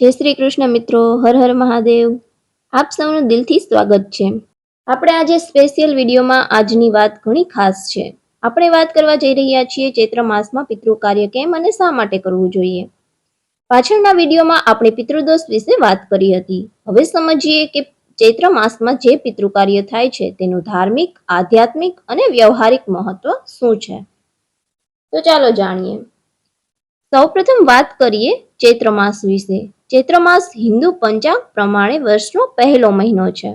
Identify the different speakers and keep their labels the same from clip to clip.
Speaker 1: જય શ્રી કૃષ્ણ મિત્રો, હર હર મહાદેવ. આપ સૌનું દિલથી સ્વાગત છે. આપણે આજે સ્પેશિયલ વિડીયોમાં આજની વાત ઘણી ખાસ છે. આપણે વાત કરવા જઈ રહ્યા છીએ ચૈત્ર માસમાં પિતૃ કાર્ય કેમ અને શા માટે કરવું જોઈએ? પાછળના વિડીયોમાં આપણે પિતૃદોષ વિશે વાત કરી હતી. હવે સમજીએ કે ચૈત્ર માસમાં જે પિતૃ કાર્ય થાય છે, તેનું ધાર્મિક, આધ્યાત્મિક અને વ્યવહારિક મહત્વ શું છે? તો ચાલો જાણીએ. સૌપ્રથમ વાત કરીએ ચૈત્ર માસ વિશે. ચૈત્ર માસ હિન્દુ પંચાંગ પ્રમાણે વર્ષનો પહેલો મહિનો છે.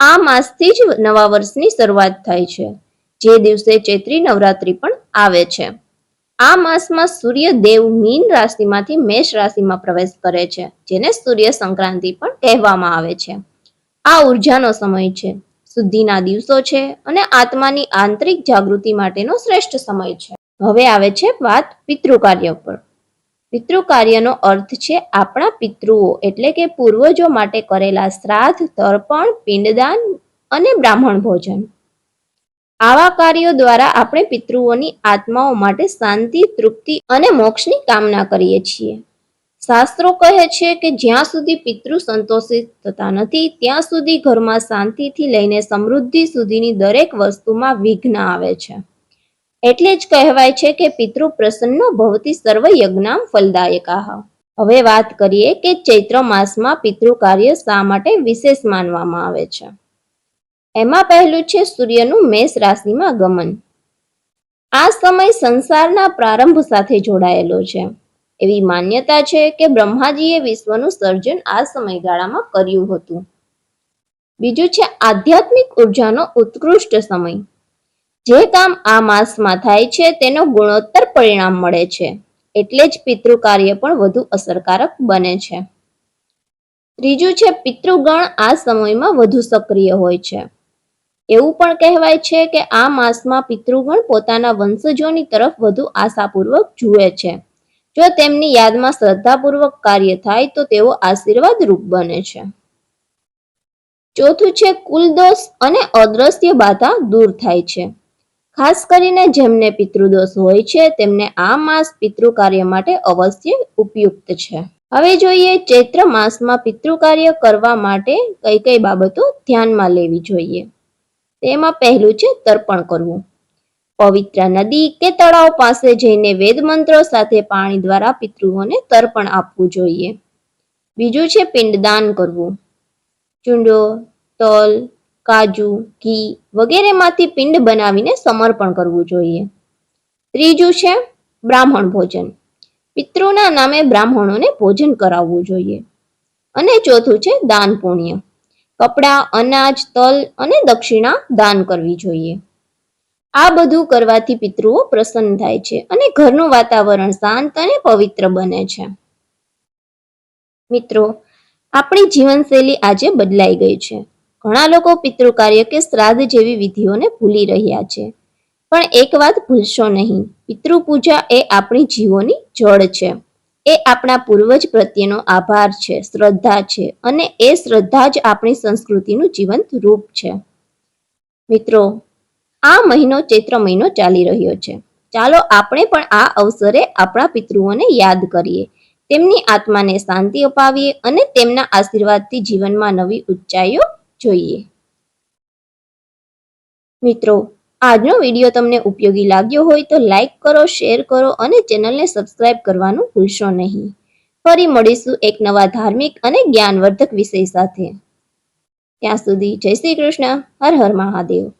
Speaker 1: આ માસથી જ નવા વર્ષની શરૂઆત થાય છે. જે દિવસે ચૈત્રી નવરાત્રી પણ આવે છે. આ માસમાં સૂર્ય દેવ મીન રાશિમાંથી મેષ રાશિમાં પ્રવેશ કરે છે, જેને સૂર્ય સંક્રાંતિ પણ કહેવામાં આવે છે. આ ઉર્જાનો સમય છે. શુદ્ધિના દિવસો છે અને આત્માની આંતરિક જાગૃતિ માટેનો શ્રેષ્ઠ સમય છે. હવે આવે છે વાત પિતૃ કાર્ય પર. પિતૃ અર્થ છે આપણા પિતૃઓ એટલે કે પૂર્વજો માટે કરેલા શ્રાદ્ધ, તર્પણ, પિંડદાન અને બ્રાહ્મણ ભોજન. આવા કાર્યો દ્વારા આપણે પિતૃઓની આત્માઓ માટે શાંતિ, તૃપ્તિ અને મોક્ષની કામના કરીએ છીએ. શાસ્ત્રો કહે છે કે જ્યાં સુધી પિતૃ સંતોષિત થતા નથી, ત્યાં સુધી ઘરમાં શાંતિથી લઈને સમૃદ્ધિ સુધીની દરેક વસ્તુમાં વિઘ્ન આવે છે. એટલે જ કહેવાય છે કે પિતૃ પ્રસન્નો ભવતી સર્વ યજ્ઞામ ફલદાયકાહ હવે વાત કરીએ કે ચૈત્ર માસમાં પિતૃ કાર્ય શા માટે વિશેષ માનવામાં આવે છે? એમાં પહેલું છે સૂર્યનું મેષ રાશિમાં ગમન. આ સમય સંસારના પ્રારંભ સાથે જોડાયેલો છે. એવી માન્યતા છે કે બ્રહ્માજીએ વિશ્વનું સર્જન આ સમયગાળામાં કર્યું હતું. બીજું છે આધ્યાત્મિક ઉર્જાનો ઉત્કૃષ્ટ સમય. જે કામ આ માસમાં થાય છે તેનો ગુણોત્તર પરિણામ મળે છે. એટલે જ પિતૃ કાર્ય પણ વધુ અસરકારક બને છે. ત્રીજું છે, પિતૃગણ આ સમયમાં વધુ સક્રિય હોય છે. એવું પણ કહેવાય છે કે આ માસમાં પિતૃગણ પોતાના વંશજોની તરફ વધુ આશાપૂર્વક જુએ છે. જો તેમની યાદમાં શ્રદ્ધાપૂર્વક કાર્ય થાય તો તેઓ આશીર્વાદ રૂપ બને છે. ચોથું છે, કુલદોષ અને અદ્રશ્ય બાધા દૂર થાય છે. ખાસ કરીને જેમને પિતૃદોષ હોય છે, તેમને આ માસ પિતૃ કાર્ય માટે અવશ્ય ઉપયુક્ત છે. હવે જોઈએ ચૈત્ર માસમાં પિતૃ કાર્ય કરવા માટે કઈ કઈ બાબતો ધ્યાનમાં લેવી જોઈએ. તેમાં પહેલું છે તર્પણ કરવું. પવિત્ર નદી કે તળાવ પાસે જઈને વેદ મંત્રો સાથે પાણી દ્વારા પિતૃઓને તર્પણ આપવું જોઈએ. બીજું છે પિંડદાન કરવું. ચૂંડો, તલ કાજુ, ઘી વગેરેમાંથી પિંડ બનાવીને સમર્પણ કરવું જોઈએ. ત્રીજું છે બ્રાહ્મણ ભોજન. પિતૃના નામે બ્રાહ્મણોને ભોજન કરાવવું જોઈએ. અને ચોથું છે દાન પુણ્ય. કપડાં, અનાજ, તલ અને દક્ષિણા દાન કરવી જોઈએ. આ બધું કરવાથી પિતૃઓ પ્રસન્ન થાય છે અને ઘરનું વાતાવરણ શાંત અને પવિત્ર બને છે. મિત્રો, આપણી જીવનશૈલી આજે બદલાઈ ગઈ છે. ઘણા લોકો પિતૃ કે શ્રાદ્ધ જેવી વિધિઓને ભૂલી રહ્યા છે. પણ એક વાત ભૂલશો નહીં પિતૃ એ આપણી જીવોની જળ છે. એ આપણા પૂર્વજ પ્રત્યેનો આભાર છે, શ્રદ્ધા છે અને એ શ્રદ્ધા જ આપણી સંસ્કૃતિનું જીવંત રૂપ છે. મિત્રો, આ મહિનો ચૈત્ર મહિનો ચાલી રહ્યો છે. ચાલો આપણે પણ આ અવસરે આપણા પિતૃઓને યાદ કરીએ, તેમની આત્માને શાંતિ અપાવીએ અને તેમના આશીર્વાદથી જીવનમાં નવી ઊંચાઈઓ જોઈએ. મિત્રો, આજનો વીડિયો તમને ઉપયોગી લાગ્યો હોય તો લાઈક કરો, શેર કરો અને ચેનલને સબસ્ક્રાઇબ કરવાનું ભૂલશો નહીં. ફરી મળીશું એક નવા ધાર્મિક અને જ્ઞાનવર્ધક વિષય સાથે. ત્યાં સુધી જય શ્રી કૃષ્ણ. હર હર મહાદેવ.